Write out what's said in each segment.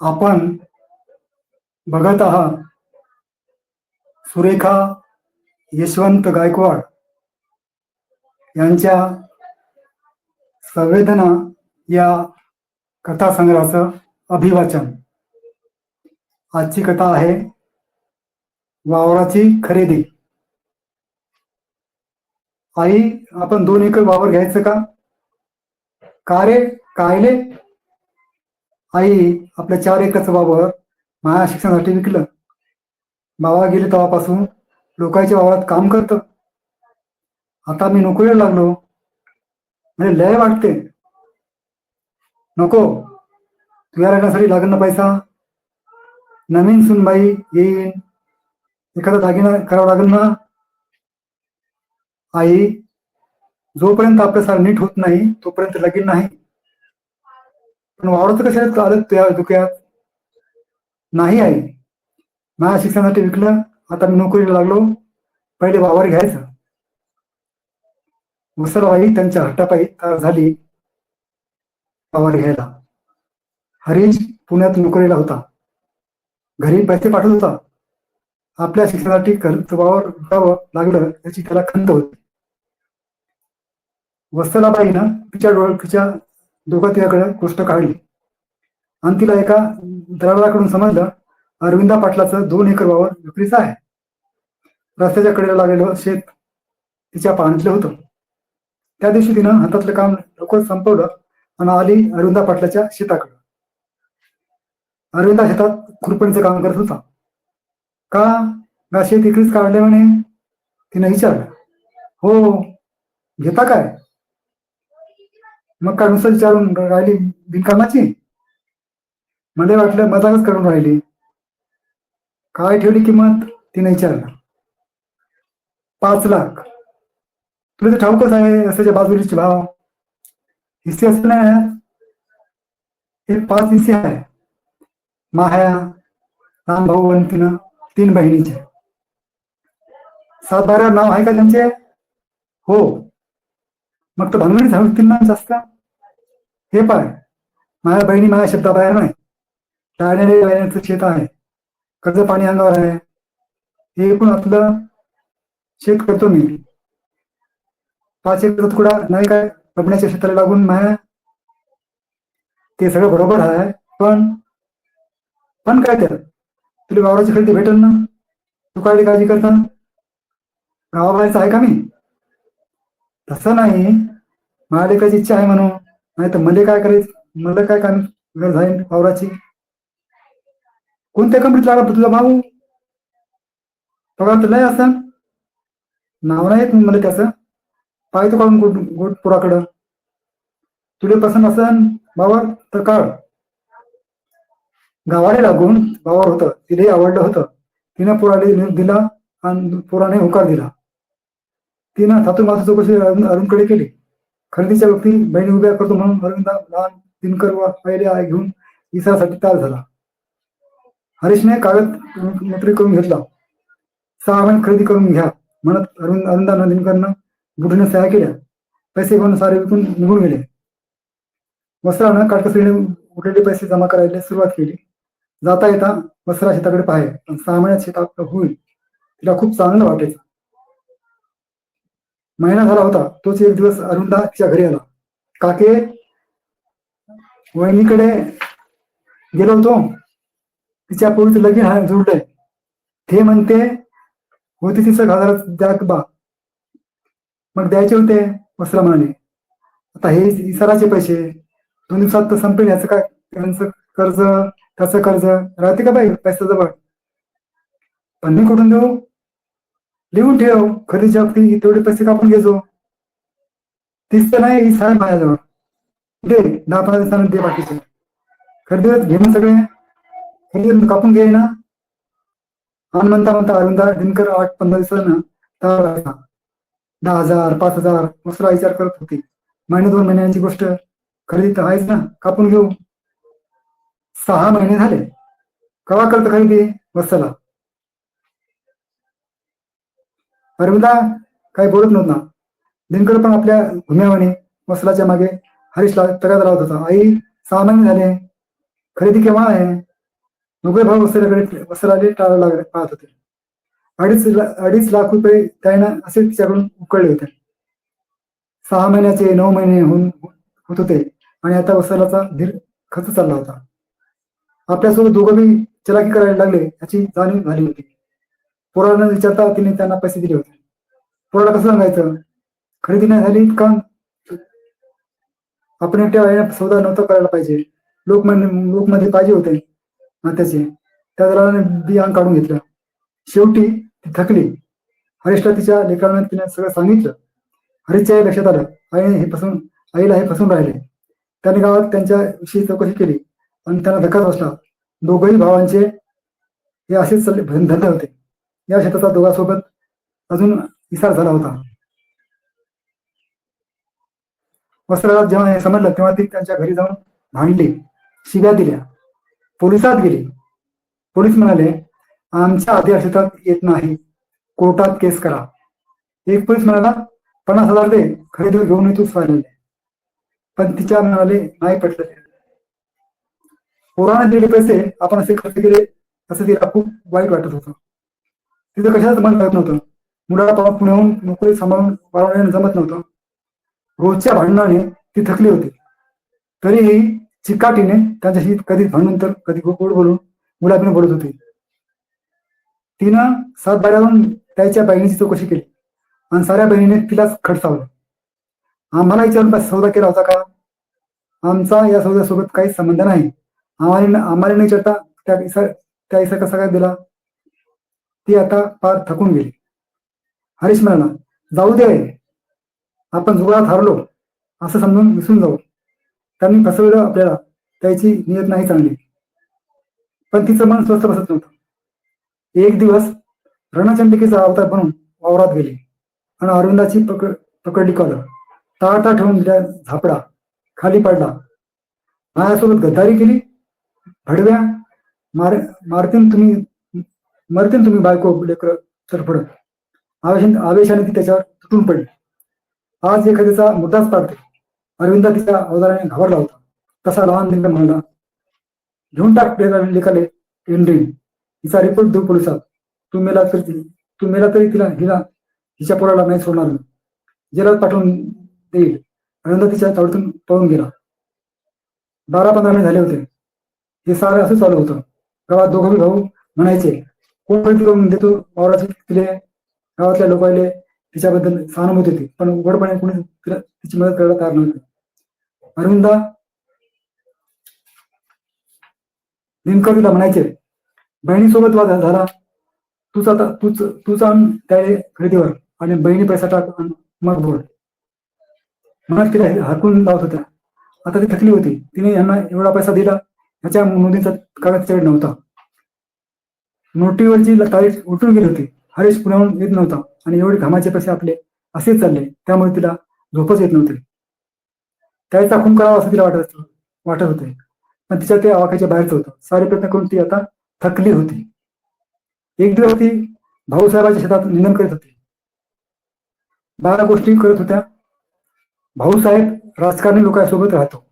आपण बघत आहात. सुरेखा यशवंत गायकवाड यांच्या संवेदना या कथासंग्रहाचं अभिवाचन. आजची कथा आहे वावराची खरेदी. आई आपण दोन एकर वावर घ्यायचं का? का रे? कायले आई आपल्या चार एकरचं वावर माझ्या शिक्षणासाठी विकलं. बाबा गेले तेव्हापासून लोकांच्या वावरात काम करतं. आता मी नोकरीला लागलो. म्हणजे लय वाटते. नको. तुझ्या लग्नासाठी लागेल ना पैसा? नवीन सुनबाई येईन. एखादा दागिना करावा लागेल ना? आई जोपर्यंत आपलं सार नीट होत नाही तोपर्यंत लगीन नाही. पण वावरत कशाला आलं त्या धुक्यात नाही आई. माझ्या शिक्षणासाठी विकलं आता मी नोकरीला लागलो. पहिले वावर घ्यायचं. मुसलवाई त्यांच्या हट्टापायी झाली वावर घ्यायला. हरीश पुण्यात नोकरीला होता. घरी पैसे पाठवत होता. आपल्या शिक्षणासाठी खर्च वावर जावं लागलं याची त्याला खंत होती. वस्तलाबाईनं तिच्या डोळ तिच्या दोघं दोघातियाकडे गोष्ट काढली. आणि तिला एका दलालाकडून समजलं अरविंदा पाटलाचं दोन एकर वावर विक्रीचं आहे. रस्त्याच्या कडेला लागलेलं शेत तिच्या पाण्यातलं होतं. त्या दिवशी तिनं हातातलं काम लवकर संपवलं आणि आली अरविंदा पाटलाच्या शेताकडे. अरविंदा शेतात खुरपणीचं काम करत होता. का? गा शेत इकडेच काढले म्हणे? तिनं विचारलं. हो घेता काय? मग का नुसतं विचारून राहिली बिनकामाची? मला वाटलं मजाकच करून राहिली. काय ठेवली किंमत? तिने विचारलं. पाच लाख. तुला तर ठाऊकच आहे असं बाजूलीचे भाव. हिस्से असं नाही हे पाच हिस्से आहे. माह्या लहान भाऊ आणि तिनं तीन बहिणीचे. सात बारा नाव आहे का त्यांचे? हो. मग तर भानगडी सांगतील ना जास्त. हे पाय. माझ्या बहिणी माझ्या शब्दाबाहेर नाही. टाळण्याने राहण्याचं शेत आहे. कर्ज पाणी अंगावर आहे. हे एकूण आपलं शेत करतो मी. पाच एकर तुकडा नाही काय कपण्याच्या शेताला लागून माया ते सगळं बरोबर आहे. पण पण काय तर तुला वावराची खरेदी भेटल ना? तू काय काळजी करता गावाबाहेरचं आहे का मी? तसं नाही. माझ्या लेकाची इच्छा आहे म्हणून. नाही तर मला काय करायचं? मला काय काम गरज आहे वावराची? कोणत्या कंपनीत लागला तुझा भाऊ? पगार तर नाही असं नाव नाही येत मला त्याचं. पाहतो काढून गोट गोटपुराकडं तुला पसंत असन बाबा तर काढ. गावाला लागून बावर होतं. तिलाही आवडलं होतं. तिनं पोराला दिला आणि पोराने होकार दिला. तिनं थातून माथू चौकशी अरुणकडे केली. खरेदीच्या व्यक्ती बहिणी उभ्या करतो म्हणून अरविंद लहान दिनकर व पहिले आय घेऊन इसासाठी तयार झाला. हरीशने कागद नोटरी करून घेतला. सहा महिने खरेदी करून घ्या म्हणत अरुण अरुंदा दिनकरनं बुढीने सह्या केल्या. पैसे घेऊन सारे विकून निघून गेले. वस्त्रानं काटकसरीने उरलेले पैसे जमा करायला सुरुवात केली. जाता येता वस्त्रा शेताकडे पाहे पण सहा महिन्यात शेता आपलं होईल. तिला खूप चांगलं वाटायचं. महिना झाला होता. तोच एक दिवस अरुंदा तिच्या घरी आला. काके वहिनीकडे गेलो होतो. तिच्या पोरीचं लगीन आहे जुळलंय. ते म्हणते होती तिचं घालत द्या बा. मग द्यायचे होते वस्त्र म्हणाले आता हे इसाराचे पैसे. दोन दिवसात तर संपेल याचं काय? त्यांचं कर्ज त्याचं कर्ज. राहते का बाई पैसा जवळ पण मी कुठून देऊ? लिहून ठेव. खरेदीच्या वक्ती तेवढे पैसे कापून घेजो तीस तर नाही ही साहेब माझ्याजवळ. दे दहा पंधरा दिवसानं दे बाकीचे. खरेदी घे ना सगळे. खरेदी कापून घे ना. आणि म्हणता म्हणता अरुंदा दिनकर आठ पंधरा दिवसानं दहा हजार पाच हजार मसरा विचार करत होती. महिने दोन महिन्यांची गोष्ट. खरेदी तर आहेच ना. कापून घेऊ. सहा महिने झाले. कवा करतं खरेदी? बसला अरविंदा काही बोलत नव्हता दिनकर पण आपल्या घुम्यावाने वसलाच्या मागे. हरीशला तगाद लावत होता. आई सहा महिने झाले. खरेदी केव्हा आहे? दोघे भाऊ वसल्याकडे वसलाले टाळायला लागले पाहत होते. अडीच ला- अडीच लाख रुपये त्यानं असे तिच्याकडून उकळले होते. सहा महिन्याचे नऊ महिने होऊन होत होते आणि आता वसलाचा धीर खर्च चालला होता. आपल्यासोबत दोघं बी चलाकी करायला लागले याची जाणीव झाली होती. पोराला विचारता तिने त्यांना पैसे दिले होते. पोराला कसं सांगायचं? खरेदी नाही झाली का? आपण एकट्या वेळेला सौदा नव्हता करायला पाहिजे. लोक लोकमध्ये पाहिजे होते त्याचे त्या दलाने बियाण काढून घेतलं. शेवटी ती थकली. हरीशला तिच्या लेकरांना तिने सगळं सांगितलं. हरीशच्या लक्षात आलं. आईने हे फसून आईला हे फसून राहिले. त्याने गावात त्यांच्या विषयी चौकशी केली. आणि त्यांना धक्काच बसला. दोघही भावांचे हे असेच चालले धंदे होते. या शेताचा दोघांसोबत अजून इसार झाला होता. वस्त्राला जेव्हा हे समजलं तेव्हा ती त्यांच्या घरी जाऊन भांडली शिव्या दिल्या. पोलिसात गेली. पोलीस म्हणाले आमच्या आधी शेतात येत नाही. कोर्टात केस करा. एक पोलीस म्हणाला पन्नास हजार दे. खरेदी घेऊन तूच फायनल पण तिच्या म्हणाले नाही पटलं ते. पोराने दिले पैसे आपण असे खर्च केले असं तिला खूप वाईट वाटत होतं. तिथं कशाच मन लागत नव्हतं. मुलाला पुण्याहून नोकरी सांभाळून वाढवण्याने जमत नव्हतं. रोजच्या भांडणाने ती थकली होती. तरीही चिकाटीने त्यांच्याशी कधी भांडून तर कधी गोड बोलून मुलाबीने बोलत होती. तिनं सात बाऱ्यावरून त्याच्या बहिणीची चौकशी केली आणि साऱ्या बहिणीने तिलाच खडसावलं. आम्हाला विचारून सौदा केला होता का? आमचा या सौद्यासोबत काही संबंध नाही. आम्हाला आम्हाला नाही विचारता त्या इसा त्या इसा कसा काय दिला. ती आता फार थकून गेली. हरीश म्हणाला जाऊ दे आपण जुगारात हारलो असं समजून विसरून जाऊ. त्यांनी फसवलं आपल्याला त्याची नियत नाही चांगली. पण तिचं मन स्वस्थ बसत नव्हतं. एक दिवस रणचंडिकेचा अवतार बनून वावरात गेली आणि अरविंदाची पकड पकडली कॉलर टाळता ठेवून दिल्या झापडा खाली पडला. माझ्यासोबत गद्दारी केली. भडव्या मार मारतीन तुम्ही मरतील तुम्ही बायको लेकर सरफडत आवेश आवेशाने ती त्याच्यावर तुटून पडली. आज एखाद्याचा मुद्दाच पाडते. अरविंदा तिच्या अवजाराने घाबरला होता. तसा लहान लिंग म्हणाला घेऊन टाक लेखाले एंड्रीन हिचा रिपोर्ट देऊ पोलिसात. तू मेला तरी ती- तू मेला तरी तिला हिला हिच्या पोराला नाही सोडणार. जेलात पाठवून देईल. अरविंदा तिच्या तावडीतून पळून गेला. बारा पंधरा महिने झाले होते. हे सारं असं चालू होतं. गावात दोघं भाऊ म्हणायचे कोण खरेदी करून देतो? वावराचे तिले गावातल्या लोकांना तिच्याबद्दल सहानुभूती होती. पण उघडपणे कोणी तिला तिची मदत करायला तयार नव्हती. अरविंदा नेमकं तिला म्हणायचे बहिणीसोबत वाद झाला. तूच आता तूच तूच आण त्या खरेदीवर आणि बहिणी पैसा टाक मग बोल. मनात तिला हरकून लावत होत्या. आता ती थकली होती. तिने यांना एवढा पैसा दिला. ह्याच्या मुलींचा कागद नव्हता. नोटीवरची तारीख उठून गेली होती. हरीश पुण्याहून येत नव्हता आणि एवढे घामाचे पैसे आपले असेच चालले. त्यामुळे तिला झोपच येत नव्हती. त्याचा खून करावा असं तिला वाटत वाटत होते. पण तिच्या ते आवाक्याच्या बाहेरचं होतं. सारे प्रयत्न करून ती आता थकली होती. एक दिवस ती भाऊसाहेबाच्या शेतात निंदन करीत होती. बारा गोष्टी करत होत्या. भाऊसाहेब राजकारणी लोकांसोबत राहतो.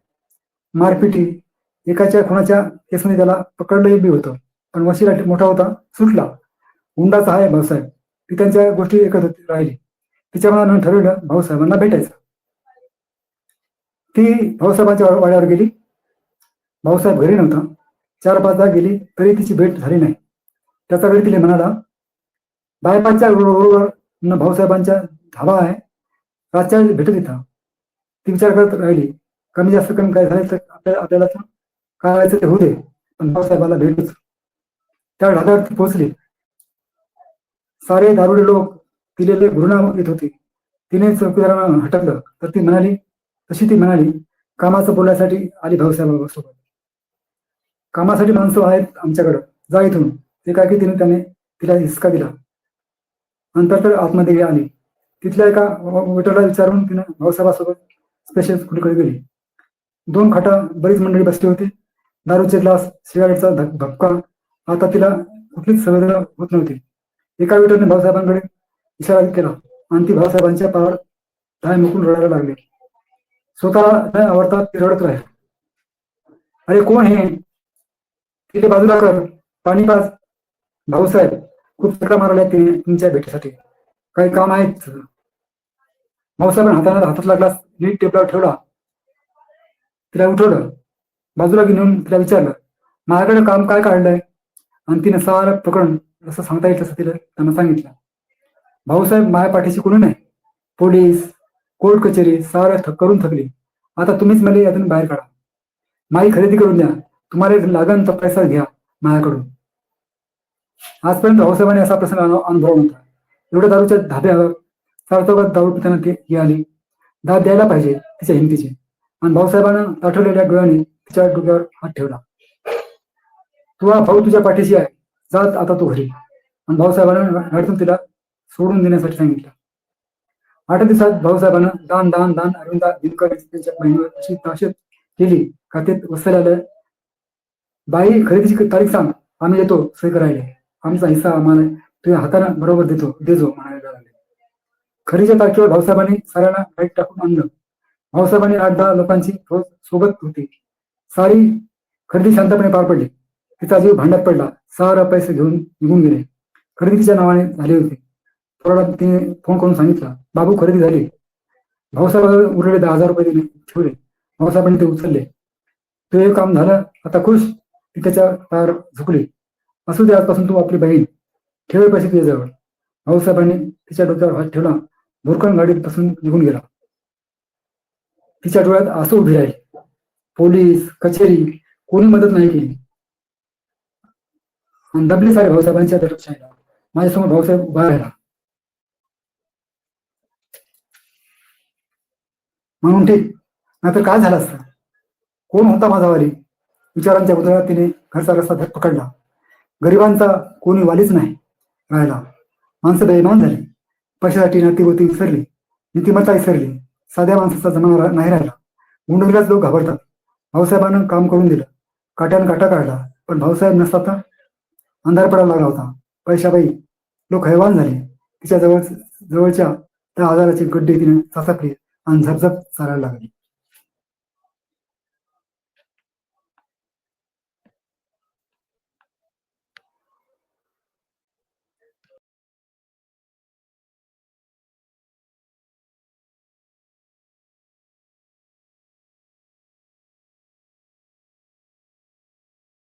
मारपिटी एकाच्या खुणाच्या केसमध्ये त्याला पकडलंही बी होतं. पण वशिला मोठा होता सुटला. हुंडाचा आहे भाऊसाहेब. ती त्यांच्या गोष्टी एकत्र राहिली. तिच्या मनानं ठरवलं भाऊसाहेबांना भेटायचं. ती भाऊसाहेबांच्या वाड्यावर गेली. भाऊसाहेब घरी नव्हता. चार पाचदा गेली तरी तिची भेट झाली नाही. त्याचा वेळ तिला म्हणाला बायपासच्या रोडवर भाऊसाहेबांच्या धाबा आहे. रातच्या वेळी भेटत इथं. ती विचार करत राहिली कमी जास्त कमी काय झालं तर आपल्याला आपल्याला तर काय ते होऊ दे. पण भाऊसाहेबाला भेटूच. त्या ढाब्यावर पोहोचले. पोहोचली सारे दारुडे लोक तिलेले गुरुनाम येत होते. तिने चौकीदारांना हटकलं तर ती म्हणाली तशी ती म्हणाली कामाचं बोलण्यासाठी आली भाऊसाहेबासोबत. कामासाठी माणसं आहेत आमच्याकडं. जा इथून. ते काय की तिने त्याने तिला हिसका दिला. नंतर आतमध्ये आली. तिथल्या एका वेटरला विचारून तिने भाऊसाहेबासोबत स्पेशल कुठेकडे गेली. दोन खाटा बरीच मंडळी बसली होती. दारूचे ग्लास सिगारेटचा धक धक्का आता तिला कुठलीच संवेदना होत नव्हती. एका वेटरने भाऊसाहेबांकडे इशारा केला. आणि ती भाऊसाहेबांच्या पावर धाय मुकून रडायला लागली. स्वतःला न आवडता ती रडत राहील. अरे कोण हे? तिथे बाजूला कर. पाणी पाच भाऊसाहेब खूप चक्रा मारल्या तिने तुमच्या भेटीसाठी. काही काम आहेत? भाऊसाहेबांना हाताने हातात लागला नीट टेबलावर ठेवला. तिला उठवलं. बाजूला घेऊन तिला विचारलं माझ्याकडे काम काय काढलंय? आणि तिने सारं प्रकरण जसं सांगता येईल तसं तिला त्यांना सांगितलं. भाऊसाहेब माझ्या पाठीशी कोणी नाही. पोलीस कोर्ट कचेरी सारं थक करून थकली. आता तुम्हीच मला यातून बाहेर काढा. माई खरेदी करून द्या. तुम्हाला लागन तर पैसा घ्या माझ्याकडून आजपर्यंत भाऊसाहेबांनी असा प्रसंग अनुभव नव्हता एवढ्या दारूच्या धाब्यावर सार्थकात दारू पिताना ती ही आली. दाद द्यायला पाहिजे तिच्या हिंदीचे आणि भाऊसाहेबांना आठवलेल्या डोळ्याने तिच्या डोक्यावर हात ठेवला. तुझा भाऊ तुझ्या पाठीशी आहे. जात आता तू घरी. आणि भाऊसाहेबांना गाडीतून तिला सोडून देण्यासाठी सांगितलं. आठ दिवसात भाऊसाहेबांना दान दान दान अरविंदा दिनकर त्यांच्या बहिणीवर अशी ताशेत केली. खात्यात ते बाई खरेदीची तारीख सांग. आम्ही येतो सही करायला. आमचा हिस्सा आम्हाला तुझ्या हाताने बरोबर देतो देजो म्हणायला लागले. खरीच्या तारखेवर भाऊसाहेबांनी साऱ्यांना गाईत टाकून आणलं. भाऊसाहेबांनी आठ दहा लोकांची फौज सोबत होती. सारी खरेदी शांतपणे पार पडली. तिचा जीव भांड्यात पडला. सारा पैसे घेऊन निघून गेले. खरेदी तिच्या नावाने झाले होते. थोडा तिने फोन करून सांगितला बाबू खरेदी झाली. भाऊसाहेब उरलेले दहा हजार रुपये ठेवले. भाऊसाहेबांनी ते उचलले. ते हे काम झालं आता खुश ती त्याच्या पायावर झुकली. असू दे आजपासून तू आपली बहीण. ठेवे पैसे तुझ्याजवळ भाऊसाहेबांनी तिच्या डोक्यावर हात ठेवला. भुरकण गाडीत बसून निघून गेला. तिच्या डोळ्यात आसू उभी राहिली. पोलीस कचेरी कोणी मदत नाही केली. आणि दबले सारे भाऊसाहेबांच्या दरक्षाला माझ्यासमोर भाऊसाहेब उभा राहिला. म्हणून ठीक नाहीतर काय झालं असतं? कोण होता माझा वाली विचारांच्या उदळात तिने घरचा रस्ता धर पकडला. गरिबांचा कोणी वालीच नाही राहिला. माणसं बेमान झाली. पैशासाठी नातीवती विसरली. नीतिमत्ता विसरली. साध्या माणसाचा जमा नाही राहिला. गुंडगिराच लोक घाबरतात. भाऊसाहेबांना काम करून दिलं. काट्यानं काटा काढला. पण भाऊसाहेब नसता तर? अंधार पडायला लागला होता. पैशाबाई लोक हैवान झाले. तिच्या जवळ जवळच्या त्या आजाराची गड्डी तिने चाचपली आणि झपझप चालायला लागली.